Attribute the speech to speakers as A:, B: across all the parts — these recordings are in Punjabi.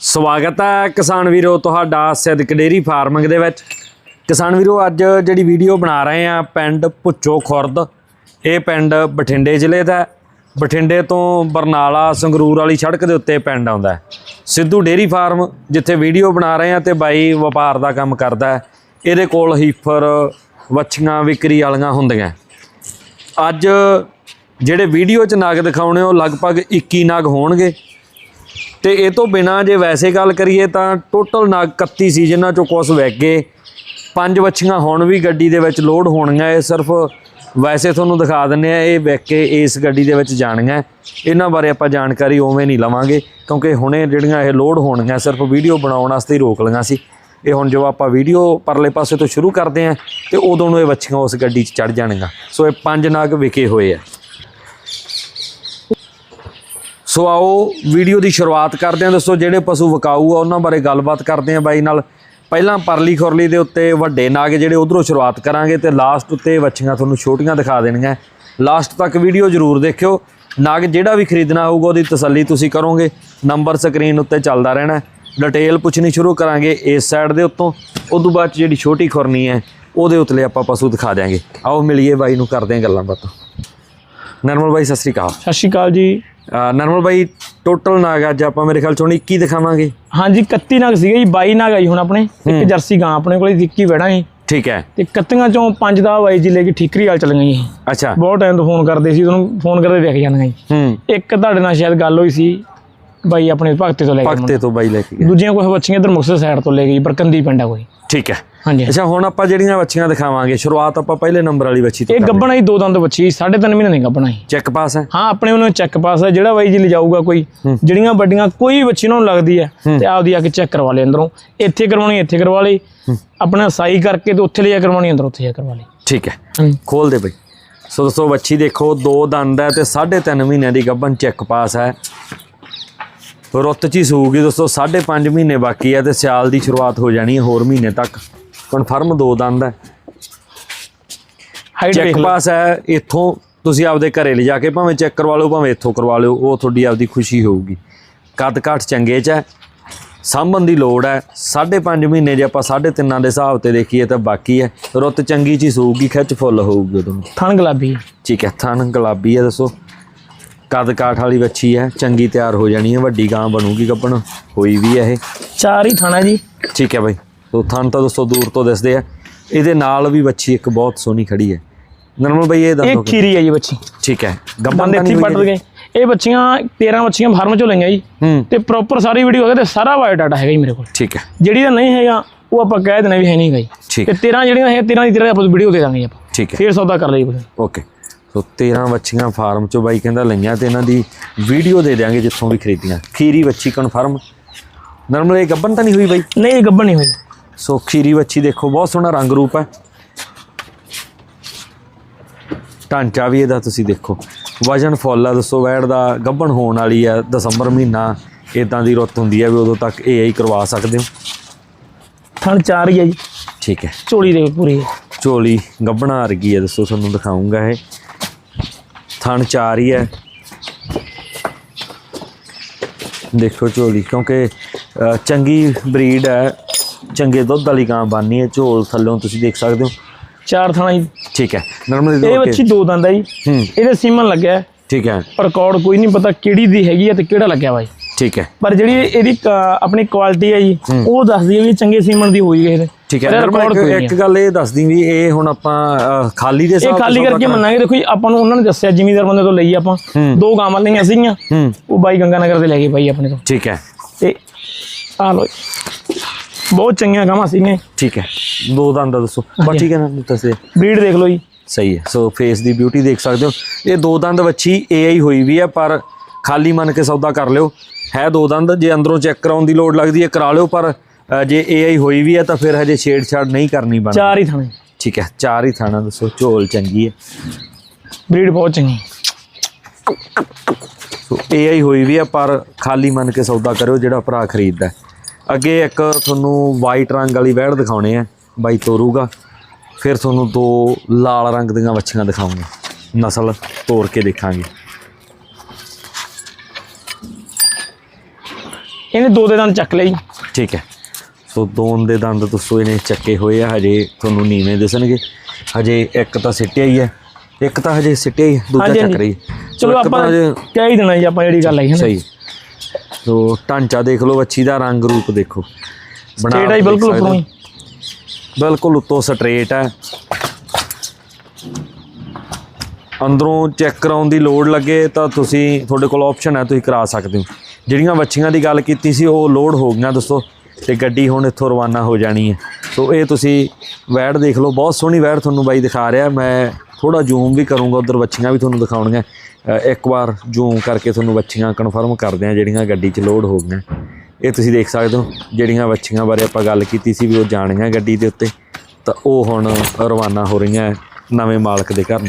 A: ਸਵਾਗਤ ਹੈ ਕਿਸਾਨ ਵੀਰੋ ਤੁਹਾਡਾ ਸਿੱਧਕ ਡੇਰੀ ਫਾਰਮਿੰਗ ਦੇ ਵਿੱਚ। ਕਿਸਾਨ ਵੀਰੋ, ਅੱਜ ਜਿਹੜੀ ਵੀਡੀਓ ਬਣਾ ਰਹੇ ਆ ਪਿੰਡ ਭੁੱਚੋ ਖੁਰਦ। ਇਹ ਪਿੰਡ ਬਠਿੰਡੇ ਜ਼ਿਲ੍ਹੇ ਦਾ ਬਠਿੰਡੇ ਤੋਂ ਬਰਨਾਲਾ ਸੰਗਰੂਰ ਵਾਲੀ ਸੜਕ ਦੇ ਉੱਤੇ ਪਿੰਡ ਆਉਂਦਾ ਸਿੱਧੂ ਡੇਰੀ ਫਾਰਮ, ਜਿੱਥੇ ਵੀਡੀਓ ਬਣਾ ਰਹੇ ਆ ਤੇ ਬਾਈ ਵਪਾਰ ਦਾ ਕੰਮ ਕਰਦਾ ਇਹਦੇ ਕੋਲ ਹੀਫਰ, ਵੱਛੀਆਂ ਵਿਕਰੀ ਵਾਲੀਆਂ ਹੁੰਦੀਆਂ ਅੱਜ ਜਿਹੜੇ ਵੀਡੀਓ 'ਚ ਨਗ ਦਿਖਾਉਣੇ, ਉਹ ਲਗਭਗ 21 ਨਗ ਹੋਣਗੇ। ਤੇ ਇਹ ਤੋਂ ਬਿਨਾ ਜੇ ਵੈਸੇ ਗੱਲ ਕਰੀਏ ਤਾਂ ਟੋਟਲ ਨਾਗ 31 ਸੀ ਜਿਨ੍ਹਾਂ ਚੋਂ ਕੁਝ ਵਹਿ ਗਏ। ਪੰਜ ਵੱਛੀਆਂ ਹੁਣ ਵੀ ਗੱਡੀ ਦੇ ਵਿੱਚ ਲੋਡ ਹੋਣੀਆਂ, ਇਹ ਸਿਰਫ ਵੈਸੇ ਤੁਹਾਨੂੰ ਦਿਖਾ ਦਿੰਨੇ ਆ ਇਹ ਵਹਿ ਕੇ ਇਸ ਗੱਡੀ ਦੇ ਵਿੱਚ ਜਾਣੀਆਂ। ਇਹਨਾਂ ਬਾਰੇ ਆਪਾਂ ਜਾਣਕਾਰੀ ਉਵੇਂ ਨਹੀਂ ਲਵਾਂਗੇ, ਕਿਉਂਕਿ ਹੁਣੇ ਜਿਹੜੀਆਂ ਇਹ ਲੋਡ ਹੋਣੀਆਂ, ਸਿਰਫ ਵੀਡੀਓ ਬਣਾਉਣ ਵਾਸਤੇ ਹੀ ਰੋਕ ਲਈਆਂ ਸੀ। ਇਹ ਹੁਣ ਜਦੋਂ ਆਪਾਂ ਵੀਡੀਓ ਪਰਲੇ ਪਾਸੇ ਤੋਂ ਸ਼ੁਰੂ ਕਰਦੇ ਆਂ ਤੇ ਉਦੋਂ ਨੂੰ ਇਹ ਵੱਛੀਆਂ ਉਸ ਗੱਡੀ 'ਚ ਚੜ ਜਾਣਗੀਆਂ ਸੋ ਇਹ ਪੰਜ ਨਾਗ ਵਿਕੇ ਹੋਏ ਆ। ਸੋ ਆਓ ਵੀਡੀਓ ਦੀ ਸ਼ੁਰੂਆਤ ਕਰਦੇ ਹਾਂ। ਦੋਸਤੋ ਜਿਹੜੇ ਪਸ਼ੂ ਵਿਕਾਊ ਆ, ਉਹਨਾਂ ਬਾਰੇ ਗੱਲਬਾਤ ਕਰਦੇ ਹਾਂ ਬਾਈ ਨਾਲ। ਪਹਿਲਾਂ ਪਰਲੀ ਖੁਰਲੀ ਦੇ ਉੱਤੇ ਵੱਡੇ ਨਾਗ ਜਿਹੜੇ ਉਧਰੋਂ ਸ਼ੁਰੂਆਤ ਕਰਾਂਗੇ ਤੇ ਲਾਸਟ ਉੱਤੇ ਵੱਛੀਆਂ ਤੁਹਾਨੂੰ ਛੋਟੀਆਂ ਦਿਖਾ ਦੇਣੀਆਂ। ਲਾਸਟ ਤੱਕ ਵੀਡੀਓ ਜ਼ਰੂਰ ਦੇਖਿਓ। ਨਾਗ ਜਿਹੜਾ ਵੀ ਖਰੀਦਣਾ ਹੋਊਗਾ, ਉਹਦੀ ਤਸੱਲੀ ਤੁਸੀਂ ਕਰੋਗੇ। ਨੰਬਰ ਸਕਰੀਨ ਉੱਤੇ ਚੱਲਦਾ ਰਹਿਣਾ ਡਿਟੇਲ ਪੁੱਛਣੀ ਸ਼ੁਰੂ ਕਰਾਂਗੇ ਇਸ ਸਾਈਡ ਦੇ ਉੱਤੋਂ। ਉਦੋਂ ਬਾਅਦ 'ਚ ਜਿਹੜੀ ਛੋਟੀ ਖੁਰਨੀ ਹੈ, ਉਹਦੇ ਉਤਲੇ ਆਪਾਂ ਪਸ਼ੂ ਦਿਖਾ ਦਿਆਂਗੇ। ਆਓ ਮਿਲੀਏ ਬਾਈ ਨੂੰ ਕਰਦੇ ਹਾਂ ਗੱਲਾਂ ਬਾਤਾਂ। ਨਰਮਲ ਬਾਈ, ਸਤਿ ਸ੍ਰੀ ਅਕਾਲ।
B: ਸਤਿ ਸ਼੍ਰੀ ਅਕਾਲ ਜੀ।
A: ਨਰਮਲ ਬਾਈ ਟੋਟਲ ਨਾਗ ਅੱਜ ਆਪਾਂ ਮੇਰੇ ਖਿਆਲ ਚ ਹੁਣ 21 ਦਿਖਾਵਾਂਗੇ।
B: ਹਾਂਜੀ 31 ਨਗ ਸੀਗੇ ਜੀ 22 ਨਗ ਆਈ ਹੁਣ ਆਪਣੇ ਇੱਕ ਜਰਸੀ ਗਾਂ ਆਪਣੇ ਕੋਲੇ 21 ਬੈਣਾ ਸੀ
A: ਠੀਕ ਹੈ।
B: ਤੇ 31 ਚੋਂ ਪੰਜ ਦਾ ਬਾਈ ਜੀ ਲੈ ਕੇ ਠੀਕਰੀ ਵਾਲ ਚੱਲ ਗਈ
A: ਅੱਛਾ।
B: ਬਹੁਤ ਟਾਈਮ ਤੋਂ ਫੋਨ ਕਰਦੇ ਸੀ ਤੁਹਾਨੂੰ ਫੋਨ ਕਰਦੇ ਦੇਖ ਜਾਂਦੀਆਂ ਜੀ।
A: ਹੂੰ।
B: ਇੱਕ ਤੁਹਾਡੇ ਨਾਲ ਸ਼ਾਇਦ ਗੱਲ ਹੋਈ ਸੀ ਬਾਈ ਆਪਣੇ ਭਗਤੇ ਤੋਂ ਲੈ ਕੇ
A: ਪਖਤੇ ਤੋਂ ਬਾਈ ਲੈ ਕੇ ਗਿਆ।
B: ਦੂਜੀਆਂ ਕੋਈ ਬੱਚੀਆਂ ਇਧਰ ਮੁਕਤਸਰ ਸਾਈਡ ਤੋਂ ਲੈ ਗਈ ਬਰਕੰਦੀ ਪਿੰਡਾ ਕੋਈ।
A: ਠੀਕ ਹੈ।
B: ਹਾਂਜੀ।
A: ਅੱਛਾ ਹੁਣ ਆਪਾਂ ਜਿਹੜੀਆਂ ਬੱਚੀਆਂ ਦਿਖਾਵਾਂਗੇ ਸ਼ੁਰੂਆਤ ਆਪਾਂ ਪਹਿਲੇ ਨੰਬਰ ਵਾਲੀ ਬੱਚੀ ਤੋਂ
B: ਇਹ ਗੱਬਣਾ ਹੀ ਦੋ ਦੰਦ ਬੱਚੀ ਸਾਢੇ ਤਿੰਨ ਮਹੀਨੇ ਦੀ ਗੱਬਣਾ ਹੀ।
A: ਚੈੱਕ ਪਾਸ ਹੈ?
B: ਹਾਂ ਆਪਣੇ ਉਹਨੂੰ ਚੈੱਕ ਪਾਸ ਹੈ ਜਿਹੜਾ ਬਾਈ ਜੀ ਲਿਜਾਊਗਾ ਕੋਈ ਜਿਹੜੀਆਂ ਵੱਡੀਆਂ ਕੋਈ ਬੱਚੀ ਨੂੰ ਲੱਗਦੀ ਹੈ ਤੇ ਆਪਦੀ ਆ ਕੇ ਚੈੱਕ ਕਰਵਾ ਲੈ ਅੰਦਰੋਂ। ਇੱਥੇ ਕਰਵਾਉਣੀ ਇੱਥੇ ਕਰਵਾ ਲਈ। ਆਪਣਾ ਸਾਈ ਕਰਕੇ ਤੇ ਉੱਥੇ ਲਿਆ ਕਰਵਾਉਣੀ ਅੰਦਰ ਉੱਥੇ ਜਾ ਕਰਵਾ ਲਈ।
A: ਠੀਕ ਹੈ। ਖੋਲ ਦੇ ਬਾਈ। ਸੋ ਦੋਸਤੋ ਬੱਚੀ ਦੇਖੋ ਦੋ ਦੰਦ ਹੈ ਤੇ 3.5 ਮਹੀਨਿਆਂ ਦੀ ਗੱਭਣ ਚੈੱਕ ਪਾਸ ਹੈ। ਰੁੱਤ ਚ ਹੀ ਸੂਗੀ ਦੋਸਤੋ 5.5 ਮਹੀਨੇ ਬਾਕੀ ਹੈ ਤੇ ਸਿਆਲ ਦੀ ਸ਼ੁਰੂਆਤ ਹੋ ਜਾਣੀ ਹੈ ਹੋਰ ਮਹੀਨੇ ਤੱਕ। ਕਨਫਰਮ ਦੋ ਦੰਦ ਹੈ।
B: ਹਾਈਟ
A: ਚੈੱਕ ਪਾਸ ਹੈ ਇੱਥੋਂ ਤੁਸੀਂ ਆਪਦੇ ਘਰੇ ਲਿਜਾ ਕੇ ਭਾਵੇਂ ਚੈੱਕ ਕਰਵਾ ਲਓ ਭਾਵੇਂ ਇੱਥੋਂ ਕਰਵਾ ਲਿਓ ਉਹ ਤੁਹਾਡੀ ਆਪਦੀ ਖੁਸ਼ੀ ਹੋਊਗੀ। ਕੱਦ ਕਾਠ ਚੰਗੇ ਚ ਹੈ ਸਾਂਭਣ ਦੀ ਲੋੜ ਹੈ 5.5 ਮਹੀਨੇ ਜੇ ਆਪਾਂ 3.5 ਦੇ ਹਿਸਾਬ ਤੇ ਦੇਖੀਏ ਤਾਂ ਬਾਕੀ ਹੈ। ਰੁੱਤ ਚੰਗੀ ਚੀ ਸੂਗੀ ਖਿੱਚ ਫੁੱਲ ਹੋਊਗੀ ਉਦੋਂ
B: ਥਣ ਗੁਲਾਬੀ
A: ਠੀਕ ਹੈ ਥਣ ਗੁਲਾਬੀ ਹੈ ਦੱਸੋ। ਕੱਦ ਕਾਠ ਵਾਲੀ ਵੱਛੀ ਹੈ ਚੰਗੀ ਤਿਆਰ ਹੋ ਜਾਣੀ ਹੈ ਵੱਡੀ ਗਾਂ ਬਣੂਗੀ ਗੱਪਣ ਹੋਈ ਵੀ ਹੈ ਇਹ।
B: ਚਾਰ ਹੀ ਥਾਣਾ ਜੀ।
A: ਠੀਕ ਹੈ ਬਾਈ। ਸੋ ਥਣ ਤਾਂ ਦੋਸਤੋ ਦੂਰ ਤੋਂ ਦਿਸਦੇ ਆ। ਇਹਦੇ ਨਾਲ ਵੀ ਵੱਛੀ ਇੱਕ ਬਹੁਤ ਸੋਹਣੀ ਖੜੀ ਹੈ। ਨਰਮਲ ਬਾਈ ਇਹ
B: ਇਹ
A: ਦੱਸੋ
B: ਖੀਰੀ ਹੈ ਜੀ ਬੱਚੀ
A: ਠੀਕ ਹੈ। ਗੱਪਣ
B: ਬੰਦੇ
A: ਤਾਂ
B: ਇੱਥੇ ਪੱਟ ਗਏ ਇਹ ਬੱਚੀਆਂ 13 ਬੱਚੀਆਂ ਫਾਰਮ ਚੋਂ ਲਈਆਂ ਜੀ। ਤੇ ਪ੍ਰੋਪਰ ਸਾਰੀ ਵੀਡੀਓ ਹੈਗਾ ਤੇ ਸਾਰਾ ਬਾਇਓਡਾਟਾ ਹੈਗਾ ਜੀ ਮੇਰੇ ਕੋਲ।
A: ਠੀਕ ਹੈ।
B: ਜਿਹੜੀ ਦਾ ਨਹੀਂ ਹੈਗਾ ਉਹ ਆਪਾਂ ਕਹਿ ਦੇਣਾ ਵੀ ਹੈ ਨਹੀਂ ਗਈ ਤੇ 13 ਜਿਹੜੀਆਂ ਹੈ 13 ਦੀ 13 ਆਪਾਂ ਵੀਡੀਓ ਦੇ ਦਾਂਗੇ ਆਪਾਂ।
A: ਠੀਕ ਹੈ।
B: ਫੇਰ ਸੌਦਾ ਕਰ ਲਈ
A: ਓਕੇ। ਸੋ 13 ਵੱਛੀਆਂ ਫਾਰਮ ਚੋਂ ਬਾਈ ਕਹਿੰਦਾ ਲਈਆਂ ਤੇ ਇਹਨਾਂ ਦੀ ਵੀਡੀਓ ਦੇ ਦਿਆਂਗੇ ਜਿੱਥੋਂ ਵੀ ਖਰੀਦੀਆਂ। ਖੀਰੀ ਵੱਛੀ ਕਨਫਰਮ ਨਰਮਲ ਇਹ ਗੱਬਨ ਤਾਂ ਨਹੀਂ ਹੋਈ ਬਾਈ?
B: ਨਹੀਂ ਇਹ ਗੱਬਣ ਨਹੀਂ ਹੋਈ।
A: ਸੋ ਖੀਰੀ ਵੱਛੀ ਦੇਖੋ ਬਹੁਤ ਸੋਹਣਾ ਰੰਗ ਰੂਪ ਹੈ। ਢਾਂਚਾ ਵੀ ਇਹਦਾ ਤੁਸੀਂ ਦੇਖੋ। ਵਜਨ ਫੁੱਲ ਆ ਦੱਸੋ ਵੈੜ ਦਾ ਗੱਭਣ ਹੋਣ ਵਾਲੀ ਆ ਦਸੰਬਰ ਮਹੀਨਾ ਇਦਾਂ ਦੀ ਰੁੱਤ ਹੁੰਦੀ ਹੈ ਵੀ ਉਦੋਂ ਤੱਕ ਇਹ ਹੀ ਕਰਵਾ ਸਕਦੇ ਹੋ।
B: ਥਣ ਚਾਰ ਹੀ ਹੈ ਜੀ।
A: ਠੀਕ ਹੈ।
B: ਝੋਲੀ ਦੇ ਪੂਰੀ। ਹੈ।
A: ਝੋਲੀ ਗੱਭਣਾ ਵਰਗੀ ਹੈ ਦੱਸੋ ਤੁਹਾਨੂੰ ਦਿਖਾਉਂਗਾ ਇਹ। ਥਣ ਚਾਰ ਹੀ ਹੈ ਦੇਖੋ ਝੋਲੀ ਕਿਉਂਕਿ ਚੰਗੀ ਬਰੀਡ ਹੈ। ਚੰਗੇ ਦੁੱਧ ਵਾਲੀ ਗਾਂ ਬਾਨੀ ਹੈ ਝੋਲ ਥੱਲੋਂ ਤੁਸੀਂ ਦੇਖ ਸਕਦੇ ਹੋ।
B: ਚਾਰ ਥਾਣਾ ਜੀ
A: ਠੀਕ ਹੈ। ਨਰਮਲ
B: ਇਹ ਬੱਚੀ ਦੋ ਦੰਦ ਹੈ ਜੀ। ਇਹਦੇ ਸੀਮਨ ਲੱਗਿਆ।
A: ਠੀਕ ਹੈ।
B: ਪਰ ਰਿਕਾਰਡ ਕੋਈ ਨਹੀਂ ਪਤਾ ਕਿਹੜੀ ਦੀ ਹੈਗੀ ਹੈ ਤੇ ਕਿਹੜਾ ਲੱਗਿਆ ਬਾਈ
A: ਠੀਕ ਹੈ।
B: ਪਰ ਜਿਹੜੀ ਇਹਦੀ ਆਪਣੀ ਕੁਆਲਿਟੀ ਹੈ ਜੀ ਉਹ ਦੱਸਦੀ ਹੈ ਵੀ ਚੰਗੇ ਸੀਮਨ ਦੀ ਹੋਈ ਹੈ ਇਹ।
A: ਠੀਕ ਹੈ।
B: ਇਹ
A: ਇੱਕ-
B: ਕੋਈ ਨਹੀਂ
A: ਇੱਕ ਗੱਲ ਇਹ ਦੱਸਦੀ ਵੀ ਇਹ ਹੁਣ ਆਪਾਂ ਖਾਲੀ ਦੇ
B: ਇਹ
A: ਹਿਸਾਬ
B: ਖਾਲੀ
A: ਤੋਂ
B: ਕਰਕੇ ਮੰਨਾਂਗੇ। ਦੇਖੋ ਜੀ ਆਪਾਂ ਨੂੰ ਉਹਨਾਂ ਨੇ ਦੱਸਿਆ ਜ਼ਿਮੀਦਾਰ ਬੰਦੇ ਤੋਂ ਲਈ ਆਪਾਂ। ਦੋ ਗਾਵਾਂ ਲਈਆਂ ਸੀਗੀਆਂ। ਉਹ ਬਾਈ ਗੰਗਾਨਗਰ ਦੇ ਲੈ ਗਏ ਬਾਈ ਆਪਣੇ ਤੋਂ।
A: ਠੀਕ ਹੈ।
B: ਤੇ ਆ ਲੋ ਬਹੁਤ ਚੰਗੀਆਂ ਗਾਵਾਂ ਸੀਗੀਆਂ।
A: ਠੀਕ ਹੈ। ਦੋ ਦੰਦ ਦਾ ਦੱਸੋ। ਬਸ ਠੀਕ ਹੈ ਨਾ ਦੱਸੇ
B: ਬਰੀਡ ਦੇਖ ਲਓ ਜੀ।
A: ਸਹੀ ਹੈ। ਸੋ ਫੇਸ ਦੀ ਬਿਊਟੀ ਦੇਖ ਸਕਦੇ ਹੋ। ਇਹ ਦੋ ਦੰਦ ਵੱਛੀ ਏਆਈ ਹੋਈ ਵੀ ਹੈ ਪਰ ਖਾਲੀ ਮੰਨ ਕੇ ਸੌਦਾ ਕਰ ਲਿਓ। ਹੈ ਦੋ ਦੰਦ ਜੇ ਅੰਦਰੋਂ ਚੈੱਕ ਕਰਾਉਣ ਦੀ ਲੋੜ ਲੱਗਦੀ ਹੈ ਕਰਾ ਲਿਓ ਪਰ ਜੇ ਏਆਈ ਹੋਈ ਵੀ ਹੈ ਤਾਂ ਫਿਰ ਹਜੇ ਛੇੜਛਾੜ ਨਹੀਂ ਕਰਨੀ ਬਣ
B: ਚਾਰ ਹੀ ਥਾਣੇ।
A: ਠੀਕ ਹੈ ਚਾਰ ਹੀ ਥਾਣਾ ਦੱਸੋ। ਝੋਲ ਚੰਗੀ ਹੈ।
B: ਬਰੀਡ ਬਹੁਤ ਚੰਗੀ।
A: ਸੋ ਏਆਈ ਹੋਈ ਵੀ ਹੈ ਪਰ ਖਾਲੀ ਮੰਨ ਕੇ ਸੌਦਾ ਕਰਿਓ ਜਿਹੜਾ ਭਰਾ ਖਰੀਦਦਾ। ਅੱਗੇ ਇੱਕ ਤੁਹਾਨੂੰ ਵਾਈਟ ਰੰਗ ਵਾਲੀ ਵਹਿੜ ਦਿਖਾਉਣੇ ਆ ਬਾਈ ਤੋਰੂਗਾ। ਫਿਰ ਤੁਹਾਨੂੰ ਦੋ ਲਾਲ ਰੰਗ ਦੀਆਂ ਵੱਛੀਆਂ ਦਿਖਾਉਂਗਾ। ਨਸਲ ਤੋੜ ਕੇ ਦੇਖਾਂਗੇ।
B: ਇਹਨੇ ਦੋ ਦੇ ਦੰਦ ਚੱਕ ਲਈ
A: ਠੀਕ ਹੈ। ਸੋ ਦੋਨ ਦੇ ਦੰਦ ਦੋਸਤੋ ਇਹਨੇ ਚੱਕੇ ਹੋਏ ਆ ਹਜੇ ਤੁਹਾਨੂੰ ਨੀਵੇਂ ਦਿਸਣਗੇ। ਹਜੇ ਇੱਕ ਤਾਂ ਸਿੱਟਿਆ ਹੀ ਹੈ। ਇੱਕ ਤਾਂ ਹਜੇ ਸਿੱਟਿਆ ਹੀ ਹੈ, ਦੂਜਾ ਚੱਕ। ਰਹੀ ਹੈ।
B: ਚਲੋ ਆਪਾਂ ਕਹਿ ਹੀ ਦੇਣਾ ਜੀ ਆਪਾਂ ਜਿਹੜੀ ਗੱਲ ਆਈ ਹੈ ਨਾ।
A: ਸਹੀ ਸੋ ਢਾਂਚਾ ਦੇਖ ਲਓ ਵੱਛੀ ਦਾ ਰੰਗ ਰੂਪ ਦੇਖੋ।
B: ਆਈ
A: ਦੇਖ
B: ਬਿਲਕੁਲ
A: ਹੋ।
B: ਉੱਪਰੋਂ ਹੀ
A: ਬਿਲਕੁਲ ਉੱਤੋਂ ਸਟ੍ਰੇਟ ਹੈ ਅੰਦਰੋਂ ਚੈੱਕ ਕਰਾਉਣ ਦੀ ਲੋਡ ਲੱਗੇ ਤਾਂ ਤੁਸੀਂ ਤੁਹਾਡੇ ਕੋਲ ਆਪਸ਼ਨ ਹੈ ਤੁਸੀਂ ਕਰਾ ਸਕਦੇ ਹੋ। ਜਿਹੜੀਆਂ ਵੱਛੀਆਂ ਦੀ ਗੱਲ ਕੀਤੀ ਸੀ ਉਹ ਲੋਡ ਹੋ ਗਈਆਂ ਦੋਸਤੋ। ਤੇ ਗੱਡੀ ਹੁਣ ਇੱਥੋਂ ਰਵਾਨਾ ਹੋ ਜਾਣੀ ਹੈ। ਸੋ ਇਹ ਤੁਸੀਂ ਵੈੜ ਦੇਖ ਲਓ ਬਹੁਤ ਸੋਹਣੀ ਵੈੜ ਤੁਹਾਨੂੰ ਬਾਈ ਦਿਖਾ ਰਿਹਾ। ਮੈਂ ਥੋੜਾ ਜ਼ੂਮ ਵੀ ਕਰੂੰਗਾ ਉਧਰ ਵੱਛੀਆਂ ਵੀ ਤੁਹਾਨੂੰ ਦਿਖਾਉਣੀਆਂ। ਇੱਕ ਵਾਰ ਜ਼ੂਮ ਕਰਕੇ ਤੁਹਾਨੂੰ ਵੱਛੀਆਂ ਕਨਫਰਮ ਕਰਦੇ ਆ ਜਿਹੜੀਆਂ ਗੱਡੀ 'ਚ ਲੋਡ ਹੋ ਗਈਆਂ। ਇਹ ਤੁਸੀਂ ਦੇਖ ਸਕਦੇ ਹੋ ਜਿਹੜੀਆਂ ਵੱਛੀਆਂ ਬਾਰੇ ਆਪਾਂ ਗੱਲ ਕੀਤੀ ਸੀ ਵੀ ਉਹ ਜਾਣੀਆਂ ਗੱਡੀ ਦੇ ਉੱਤੇ। ਤਾਂ ਉਹ ਹੁਣ ਰਵਾਨਾ ਹੋ ਰਹੀਆਂ ਨਵੇਂ ਮਾਲਕ ਦੇ ਘਰ ਨੂੰ।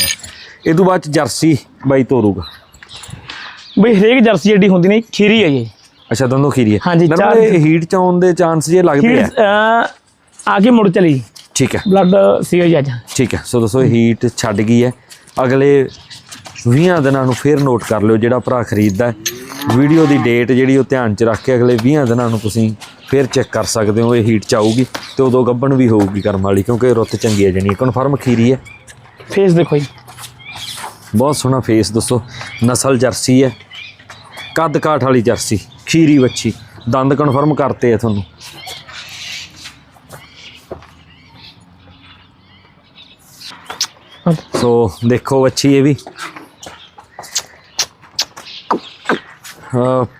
A: ਇਹ ਤੋਂ ਬਾਅਦ 'ਚ ਜਰਸੀ ਬਾਈ ਤੋਰੂਗਾ।
B: ਬਈ ਹਰੇਕ ਜਰਸੀ ਜਿਹੜੀ ਹੁੰਦੀ ਨੇ ਖੀਰੀ ਹੈ ਜੀ
A: ਅੱਛਾ ਦੋਨੋਂ ਖੀਰੀ ਹੈ।
B: ਹਾਂਜੀ, ਚਾਰ-
A: ਹੀਟ ਚ ਆਉਣ ਦੇ ਚਾਂਸ ਜੇ ਲੱਗਦੇ ਆ।
B: ਆ ਕੇ ਮੁੜ ਚਲੀ।
A: ਠੀਕ ਹੈ।
B: ਬਲੱਡ ਸੀਗਾ ਜੀ ਅੱਜ।
A: ਠੀਕ ਹੈ ਸੋ ਦੋਸਤੋ ਹੀਟ ਛੱਡ ਗਈ ਹੈ। ਅਗਲੇ 20 ਦਿਨਾਂ ਨੂੰ ਫੇਰ ਨੋਟ ਕਰ ਲਿਓ ਜਿਹੜਾ ਭਰਾ ਖਰੀਦਦਾ ਵੀਡੀਓ ਦੀ ਡੇਟ ਜਿਹੜੀ ਉਹ ਧਿਆਨ 'ਚ ਰੱਖ ਕੇ ਅਗਲੇ 20 ਦਿਨਾਂ ਨੂੰ ਤੁਸੀਂ ਫੇਰ ਚੈੱਕ ਕਰ ਸਕਦੇ ਹੋ ਇਹ ਹੀਟ 'ਚ ਆਊਗੀ ਤੇ ਉਦੋਂ ਗੱਬਣ ਵੀ ਹੋਊਗੀ ਕਰਮ ਵਾਲੀ ਕਿਉਂਕਿ ਰੁੱਤ ਚੰਗੀ ਹੈ ਜਣੀ। ਕਨਫਰਮ ਖੀਰੀ ਹੈ।
B: ਫੇਸ ਦੇਖੋ ਜੀ।
A: ਬਹੁਤ ਸੋਹਣਾ ਫੇਸ ਦੱਸੋ। ਨਸਲ ਜਰਸੀ ਹੈ। ਕੱਦ ਕਾਠ ਵਾਲੀ ਜਰਸੀ ਖੀਰੀ ਵੱਛੀ। ਦੰਦ ਕਨਫਰਮ ਕਰਤੇ ਆ ਤੁਹਾਨੂੰ। ਸੋ ਦੇਖੋ ਵੱਛੀ ਇਹ ਵੀ।